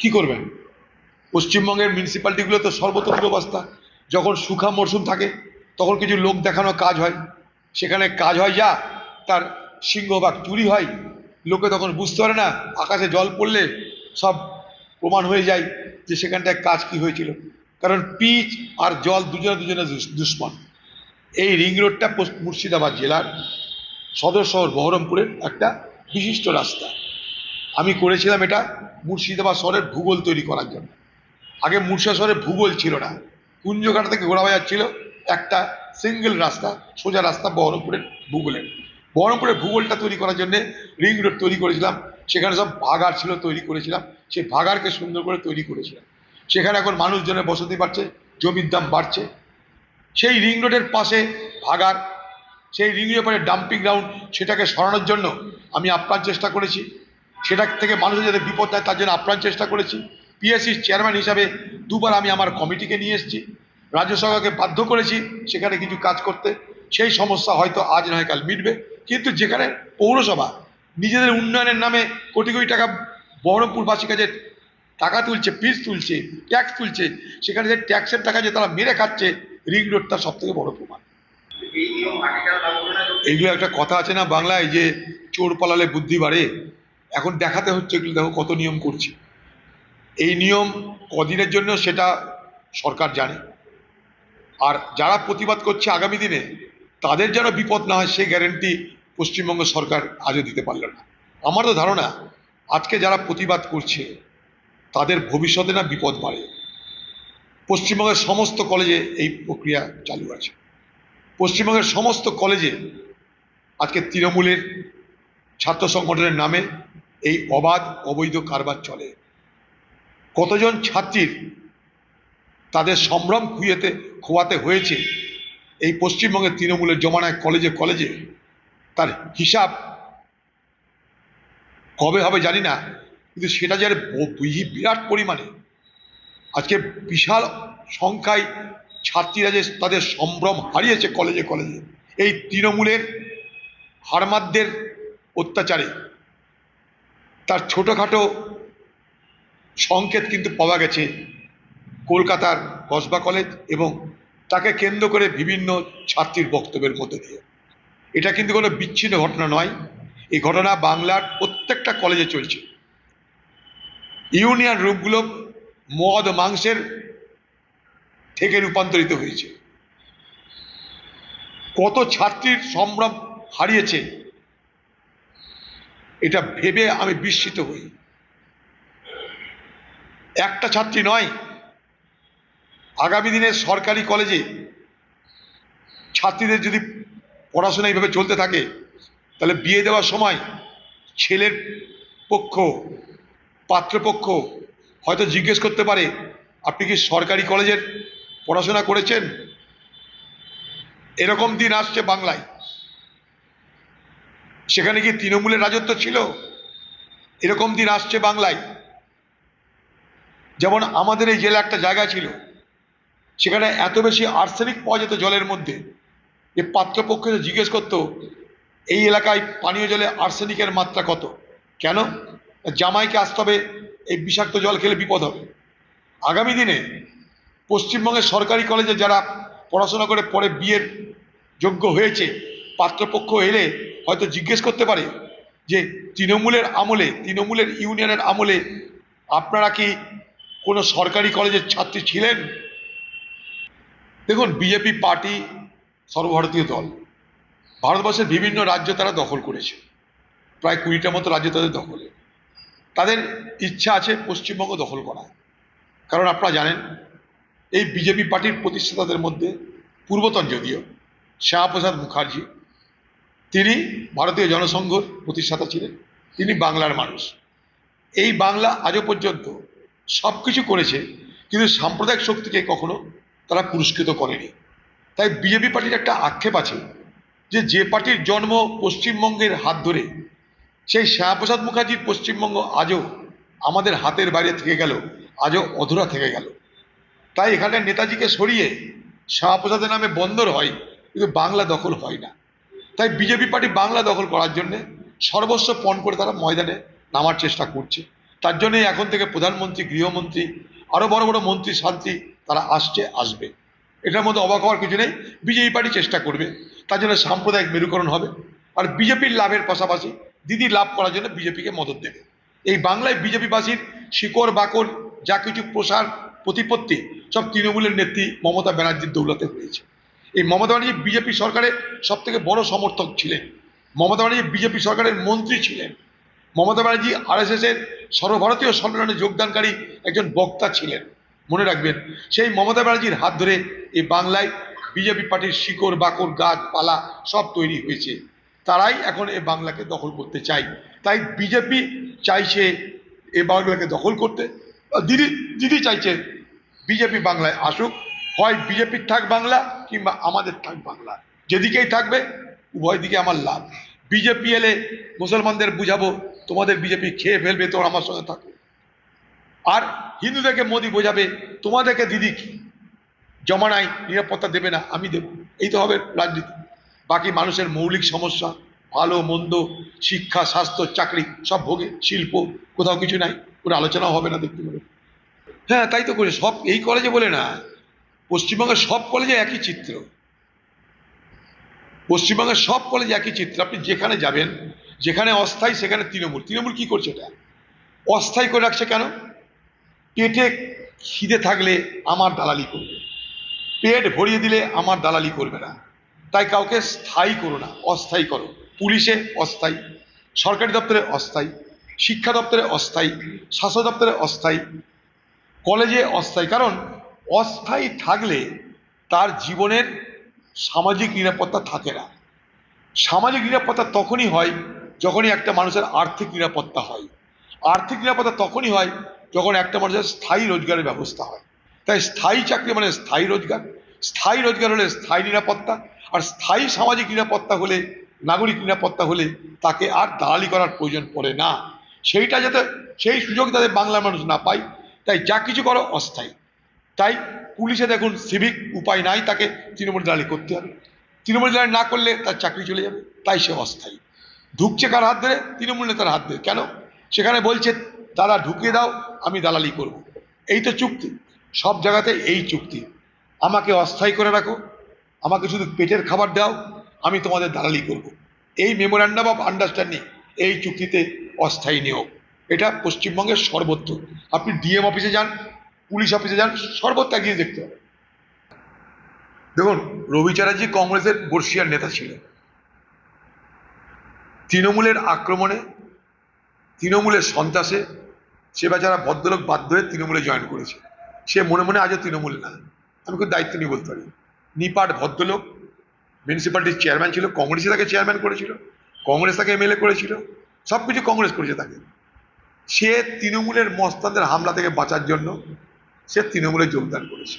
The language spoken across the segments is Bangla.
কি করবেন পশ্চিমবঙ্গের মিউনিসিপ্যালিটিগুলো তো সর্বত্র দুরবস্থা যখন সুখা মরশুম থাকে, তখন কিছু লোক দেখানো কাজ হয়। সেখানে কাজ হয় যা, তার সিংহভাগ চুরি হয়। লোকে তখন বুঝতে পারে না, আকাশে জল পড়লে সব প্রমাণ হয়ে যায় যে সেখানটায় কাজ কি হয়েছিল। কারণ পিচ আর জল দুজনে দুজনে দুশ্মন। এই রিং রোডটা মুর্শিদাবাদ জেলার সদর শহর বহরমপুরের একটা বিশিষ্ট রাস্তা। আমি করেছিলাম এটা মুর্শিদাবাদ শহরের ভূগোল তৈরি করার জন্য। আগে মুর্শিদা শহরে ভূগোল ছিল না। কুঞ্জঘাটা থেকে ঘোড়াবাজার ছিল একটা সিঙ্গেল রাস্তা, সোজা রাস্তা বহরমপুরের ভূগোলের। বহরমপুরের ভূগোলটা তৈরি করার জন্য রিং রোড তৈরি করেছিলাম। সেখানে সব ভাগার ছিল তৈরি করেছিলাম। সেই ভাগারকে সুন্দর করে তৈরি করেছিলাম। সেখানে এখন মানুষজনের বসতি বাড়ছে, জমির দাম বাড়ছে। সেই রিং রোডের পাশে ভাগার সেই রিং রোডের ডাম্পিং গ্রাউন্ড সেটাকে সরানোর জন্য আমি আপ্রাণ চেষ্টা করেছি। সেটা থেকে মানুষের যাতে বিপদ হয় তার জন্য আপ্রাণ চেষ্টা করেছি। পিএসসির চেয়ারম্যান হিসাবে দুবার আমি আমার কমিটিকে নিয়ে এসেছি। রাজ্য সরকারকে বাধ্য করেছি সেখানে কিছু কাজ করতে। সেই সমস্যা হয়তো আজ নয় কাল মিটবে। কিন্তু যেখানে পৌরসভা নিজেদের উন্নয়নের নামে কোটি কোটি টাকা বহরমপুরবাসীর কাছে টাকা তুলছে ফিস তুলছে ট্যাক্স তুলছে সেখানে যে ট্যাক্সের টাকা যে তারা মেরে খাচ্ছে রিং রোডটা সব থেকে বড় প্রমাণ। এইগুলো একটা কথা আছে না বাংলায় যে চোর পালালে বুদ্ধি বাড়ে? এখন দেখাতে হচ্ছে এগুলো দেখো কত নিয়ম করছে। এই নিয়ম কদিনের জন্য সেটা সরকার জানে। আর যারা প্রতিবাদ করছে আগামী দিনে, তাদের যেন বিপদ না হয়, সেই গ্যারেন্টি পশ্চিমবঙ্গ সরকার আজও দিতে পারল না। আমার তো ধারণা, আজকে যারা প্রতিবাদ করছে, তাদের ভবিষ্যতে না বিপদ বাড়ে। পশ্চিমবঙ্গের সমস্ত কলেজে এই প্রক্রিয়া চালু আছে। পশ্চিমবঙ্গের সমস্ত কলেজে আজকে তৃণমূলের ছাত্র সংগঠনের নামে এই অবাধ অবৈধ কারবার চলে। কতজন ছাত্রীর তাদের সম্ভ্রম খুঁয়েতে খোয়াতে হয়েছে, এই পশ্চিমবঙ্গের তৃণমূলের জমানায় কলেজে কলেজে, তার হিসাব কবে হবে জানি না, কিন্তু সেটা যার বিরাট পরিমাণে। আজকে বিশাল সংখ্যায় ছাত্রীরা যে তাদের সম্ভ্রম হারিয়েছে কলেজে কলেজে, এই তৃণমূলের হারমাদদের অত্যাচারে। তার ছোটোখাটো সংকেত কিন্তু পাওয়া গেছে কলকাতার কসবা কলেজ এবং তাকে কেন্দ্র করে বিভিন্ন ছাত্রীর বক্তব্যের মধ্যে দিয়ে। এটা কিন্তু কোনো বিচ্ছিন্ন ঘটনা নয়। এই ঘটনা বাংলার প্রত্যেকটা কলেজে চলছে। ইউনিয়ন রুমগুলো মদ, মাংসের থেকে রূপান্তরিত হয়েছে। কত ছাত্রীর সম্ভ্রম হারিয়েছে এটা ভেবে আমি বিস্মিত হই। একটা ছাত্রী নয়, আগামী দিনে সরকারি কলেজে ছাত্রীদের যদি পড়াশোনা এইভাবে চলতে থাকে, তাহলে বিয়ে দেওয়ার সময় ছেলের পক্ষ, পাত্রপক্ষ হয়তো জিজ্ঞেস করতে পারে, আপনি কি সরকারি কলেজের পড়াশোনা করেছেন? এরকম দিন আসছে বাংলায়। সেখানে কি তৃণমূলের রাজত্ব ছিল। এরকম দিন আসছে বাংলায়। যেমন আমাদের এই জেলা একটা জায়গা ছিল। সেখানে এত বেশি আর্সেনিক পাওয়া যেত জলের মধ্যে। যে পাত্রপক্ষ এসে জিজ্ঞেস করতো, এই এলাকায় পানীয় জলে আর্সেনিকের মাত্রা কত? কেন? জামাইকে আসতে হবে, এই বিষাক্ত জল খেলে বিপদ হবে। আগামী দিনে পশ্চিমবঙ্গের সরকারি কলেজে যারা পড়াশোনা করে পরে বিয়ের যোগ্য হয়েছে, পাত্রপক্ষ এলে হয়তো জিজ্ঞেস করতে পারে যে তৃণমূলের আমলে, তৃণমূলের ইউনিয়নের আমলে আপনারা কি কোনো সরকারি কলেজের ছাত্রী ছিলেন? দেখুন বিজেপি পার্টি সর্বভারতীয় দল। ভারতবর্ষের বিভিন্ন রাজ্য তারা দখল করেছে। প্রায় কুড়িটা মতো রাজ্য তাদের দখলে। তাদের ইচ্ছা আছে পশ্চিমবঙ্গ দখল করা কারণ আপনারা জানেন, এই বিজেপি পার্টির প্রতিষ্ঠাতাদের মধ্যে পূর্বতন যদিও শ্যামাপ্রসাদ মুখার্জি তিনি ভারতীয় জনসংঘর প্রতিষ্ঠাতা ছিলেন। তিনি বাংলার মানুষ। এই বাংলা আজও পর্যন্ত সব কিছু করেছে, কিন্তু সাম্প্রদায়িক শক্তিকে কখনো তারা পুরস্কৃত করেনি। তাই বিজেপি পার্টির একটা আক্ষেপ আছে যে যে পার্টির জন্ম পশ্চিমবঙ্গের হাত ধরে, সেই শ্যামাপ্রসাদ মুখার্জির পশ্চিমবঙ্গ আজও আমাদের হাতের বাইরে থেকে গেল, আজও অধুরা থেকে গেল। তাই এখানে নেতাজিকে সরিয়ে শ্যামাপ্রসাদের নামে বন্দর হয়, কিন্তু বাংলা দখল হয় না। তাই বিজেপি পার্টি বাংলা দখল করার জন্য সর্বস্ব পণ করে তারা ময়দানে নামার চেষ্টা করছে। তার জন্যই এখন থেকে প্রধানমন্ত্রী, গৃহমন্ত্রী আরও বড় বড় মন্ত্রী শান্তি তারা আসছে, আসবে। এটার মধ্যে অবাক হওয়ার কিছু নেই, বিজেপি পার্টি চেষ্টা করবে, তার জন্য সাম্প্রদায়িক মেরুকরণ হবে আর বিজেপির লাভের পাশাপাশি দিদি লাভ করার জন্য বিজেপিকে মদত দেবে। এই বাংলায় বিজেপিবাসীর শিকড় বাকড় যা কিছু প্রসার, প্রতিপত্তি সব তৃণমূলের নেত্রী মমতা ব্যানার্জির দৌলতে হয়েছে। এই মমতা ব্যানার্জি বিজেপি সরকারের সব থেকে বড় সমর্থক ছিলেন। মমতা ব্যানার্জি বিজেপি সরকারের মন্ত্রী ছিলেন। মমতা ব্যানার্জি এর সর্বভারতীয় সম্মেলনে যোগদানকারী একজন বক্তা ছিলেন। মনে রাখবেন, সেই মমতা ব্যানার্জির হাত ধরে এই বাংলায় বিজেপি পার্টির শিকড় বাকড় গাছপালা সব তৈরি হয়েছে। তারাই এখন এ বাংলাকে দখল করতে চাই তাই বিজেপি চাইছে এ বাংলাকে দখল করতে। দিদি দিদি চাইছে বিজেপি বাংলায় আসুক। হয় বিজেপির থাক বাংলা কিংবা আমাদের থাক বাংলা। যেদিকেই থাকবে, উভয় দিকে আমার লাভ। বিজেপি এলে মুসলমানদের বুঝাবো, তোমাদের বিজেপি খেয়ে ফেলবে, তোর আমার সঙ্গে থাকো। আর হিন্দুদেরকে মোদি বোঝাবে, তোমাদেরকে দিদি কি? জমানায় নিরাপত্তা দেবে না, আমি দেব। এই তো হবে রাজনীতি। বাকি মানুষের মৌলিক সমস্যা, ভালো, মন্দ, শিক্ষা, স্বাস্থ্য, চাকরি, সব ভোগে, শিল্প, কোথাও কিছু নাই। কোনো আলোচনাও হবে না দেখতে পাবে হ্যাঁ তাই তো করে সব এই কলেজে বলে না। পশ্চিমবঙ্গের সব কলেজে একই চিত্র। পশ্চিমবঙ্গের সব কলেজে একই চিত্র। আপনি যেখানে যাবেন, যেখানে অস্থায়ী, সেখানে তৃণমূল। তৃণমূল কি করছে এটা? অস্থায়ী করে রাখছে কেন? পেটে খিদে থাকলে আমার দালালি করবে। পেট ভরিয়ে দিলে আমার দালালি করবে না। তাই কাউকে স্থায়ী করো না, অস্থায়ী করো। পুলিশে অস্থায়ী, সরকারি দপ্তরে অস্থায়ী, শিক্ষা দপ্তরে অস্থায়ী স্বাস্থ্য দপ্তরে অস্থায়ী কলেজে অস্থায়ী। কারণ অস্থায়ী থাকলে তার জীবনের সামাজিক নিরাপত্তা থাকে না। সামাজিক নিরাপত্তা তখনই হয় যখনই একটা মানুষের আর্থিক নিরাপত্তা হয়। আর্থিক নিরাপত্তা তখনই হয় যখন একটা মানুষের স্থায়ী রোজগারের ব্যবস্থা হয়। তাই স্থায়ী চাকরি মানে স্থায়ী রোজগার। স্থায়ী রোজগার হলে স্থায়ী নিরাপত্তা আর স্থায়ী সামাজিক নিরাপত্তা হলে, নাগরিক নিরাপত্তা হলে তাকে আর দালালি করার প্রয়োজন পড়ে না। সেইটা যাতে, সেই সুযোগ যাতে বাংলার মানুষ না পায়, তাই যা কিছু করো অস্থায়ী। তাই পুলিশে দেখুন সিভিক উপায় নাই, তাকে তৃণমূল দালালি করতে হবে। তৃণমূল দালালি না করলে তার চাকরি চলে যাবে, তাই সে অস্থায়ী। ঢুকছে কার হাত ধরে? তৃণমূল নেতার হাত ধরে। কেন? সেখানে বলছে, দাদা, ঢুকিয়ে দাও, আমি দালালি করব। এই তো চুক্তি। সব জায়গাতে এই চুক্তি। আমাকে অস্থায়ী করে রাখো, আমাকে শুধু পেটের খাবার দাও, আমি তোমাদের দালালি করব। এই মেমোরান্ডাম অফ আন্ডারস্ট্যান্ডিং এই চুক্তিতে অস্থায়ী নিয়োগ। এটা পশ্চিমবঙ্গের সর্বত্র। আপনি ডিএম অফিসে যান পুলিশ অফিসে যান, সর্বত্র গিয়ে দেখতে হবে। দেখুন, রবি চ্যাটার্জি কংগ্রেসের বর্ষিয়ার নেতা ছিলেন। তৃণমূলের আক্রমণে, তৃণমূলের সন্ত্রাসে, সে বেচারা ভদ্রলোক বাধ্য হয়ে তৃণমূলে জয়েন করেছে, সে মনে মনে আজও তৃণমূল না। আমি খুব দায়িত্ব নিয়ে বলতে পারি। নিপাট ভদ্রলোক মিউনিসিপ্যালিটির চেয়ারম্যান ছিল, কংগ্রেসই তাকে চেয়ারম্যান করেছিল, কংগ্রেস তাকে এমএলএ করেছিল সব কিছু কংগ্রেস করেছে তাকে। সে তৃণমূলের মস্তানদের হামলা থেকে বাঁচার জন্য সে তৃণমূলে যোগদান করেছে।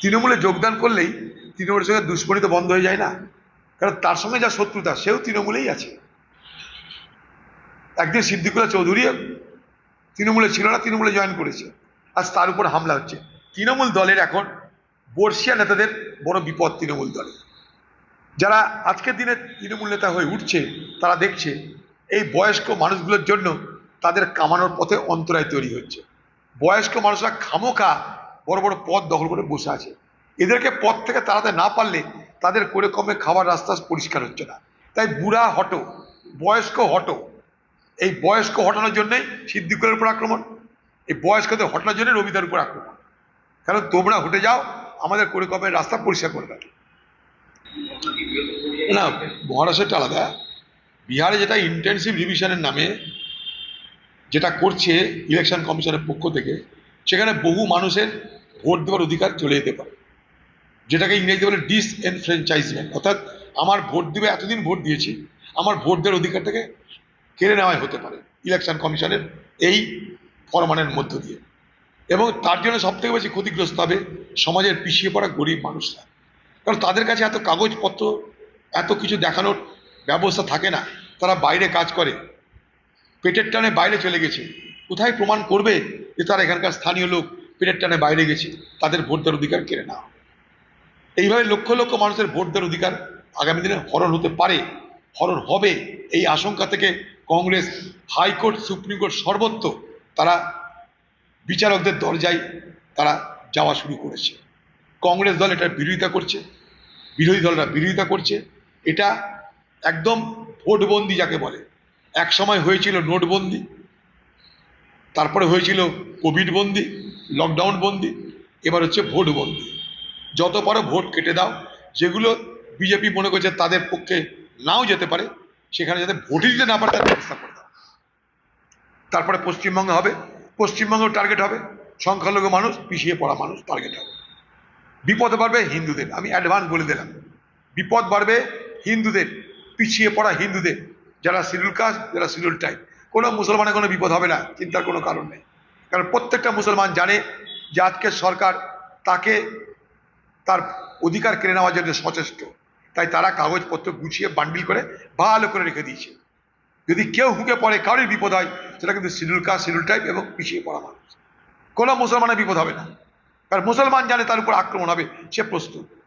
তৃণমূলে যোগদান করলেই তৃণমূলের সঙ্গে দুশ্মনী তো বন্ধ হয়ে যায় না। কারণ তার সঙ্গে যা শত্রুতা, সেও তৃণমূলেই আছে। একদিন সিদ্দিকুল্লাহ চৌধুরী তৃণমূলে ছিল না, তৃণমূলে জয়েন করেছে। আজ তার উপর হামলা হচ্ছে। তৃণমূল দলের এখন বর্ষিয়া নেতাদের বড় বিপদ তৃণমূল দলে যারা আজকের দিনে তৃণমূল নেতা হয়ে উঠছে, তারা দেখছে, এই বয়স্ক মানুষগুলোর জন্য তাদের কামানোর পথে অন্তরায় তৈরি হচ্ছে। বয়স্ক মানুষরা খামোখা বড় বড় পথ দখল করে বসে আছে। এদেরকে পথ থেকে তাড়াতে না পারলে তাদের করে কমে খাবার রাস্তা পরিষ্কার হচ্ছে না। তাই বুড়া হটো, বয়স্ক হটো, এই বয়স্ক হটানোর জন্যই সিদ্দিকুলের উপর আক্রমণ, এই বয়স্কদের হটানোর জন্য রবিদার উপর আক্রমণ। কারণ তোমরা হটে যাও, আমাদের করে কমে রাস্তা পরিষ্কার করে না মহারাষ্ট্রটা আলাদা। বিহারে যেটা ইন্টেন্সিভ রিভিশনের নামে যেটা করছে ইলেকশন কমিশনের পক্ষ থেকে, সেখানে বহু মানুষের ভোট দেওয়ার অধিকার চলে যেতে পারে। যেটাকে ইংরেজিতে বলে ডিসএনফ্র্যাঞ্চাইজমেন্ট অর্থাৎ আমার ভোট দেবে, এতদিন ভোট দিয়েছি, আমার ভোট দেওয়ার অধিকারটাকে কেড়ে নেওয়াই হতে পারে ইলেকশন কমিশনের এই ফরমানের মধ্য দিয়ে। এবং তার জন্য সবথেকে বেশি ক্ষতিগ্রস্ত হবে সমাজের পিছিয়ে পড়া গরিব মানুষরা। কারণ তাদের কাছে এত কাগজপত্র, এত কিছু দেখানোর ব্যবস্থা থাকে না। তারা বাইরে কাজ করে পেটের টানে বাইরে চলে গেছে। কোথায় প্রমাণ করবে যে তারা এখানকার স্থানীয় লোক পেটের টানে বাইরে গেছে? তাদের ভোট দেওয়ার অধিকার কেড়ে নেওয়া। এইভাবে লক্ষ লক্ষ মানুষের ভোট দেওয়ার অধিকার আগামী দিনে হরণ হতে পারে, হরণ হবে। এই আশঙ্কা থেকে কংগ্রেস, হাইকোর্ট, সুপ্রিম কোর্ট সর্বত্র তারা বিচারকদের দরজায় তারা যাওয়া শুরু করেছে। কংগ্রেস দল এটার বিরোধিতা করছে, বিরোধী দলরা বিরোধিতা করছে। এটা একদম ভোটবন্দি যাকে বলে। এক সময় হয়েছিল নোটবন্দি, তারপরে হয়েছিল কোভিড বন্দি লকডাউন বন্দি এবার হচ্ছে ভোট বন্দি যত পারো ভোট কেটে দাও, যেগুলো বিজেপি মনে করছে তাদের পক্ষে নাও যেতে পারে, সেখানে যাতে ভোটই দিতে না পারে তার ব্যবস্থা করে দাও। তারপরে পশ্চিমবঙ্গে হবে পশ্চিমবঙ্গেও টার্গেট হবে, সংখ্যালঘু মানুষ, পিছিয়ে পড়া মানুষ টার্গেট হবে। বিপদ বাড়বে হিন্দুদের, আমি অ্যাডভান্স বলে দিলাম। বিপদ বাড়বে হিন্দুদের, পিছিয়ে পড়া হিন্দুদের। যারা শিডিউল কাস্ট, যারা শিডিউল টাইপ। কোনো মুসলমানের কোনো বিপদ হবে না, চিন্তার কোনো কারণ নেই। কারণ প্রত্যেকটা মুসলমান জানে যে আজকে সরকার তাকে তার অধিকার কেড়ে নেওয়ার জন্য সচেষ্ট। তাই তারা কাগজপত্র গুছিয়ে, বান্ডিল করে, ভালো করে রেখে দিয়েছে। যদি কেউ হুঁকে পড়ে কারোর বিপদ হয়, সেটা কিন্তু শিডিউল কাজ শিডিউল টাইপ এবং পিছিয়ে পড়া মানুষ। কোনো মুসলমানের বিপদ হবে না। কারণ মুসলমান জানে তার উপর আক্রমণ হবে, সে প্রস্তুত।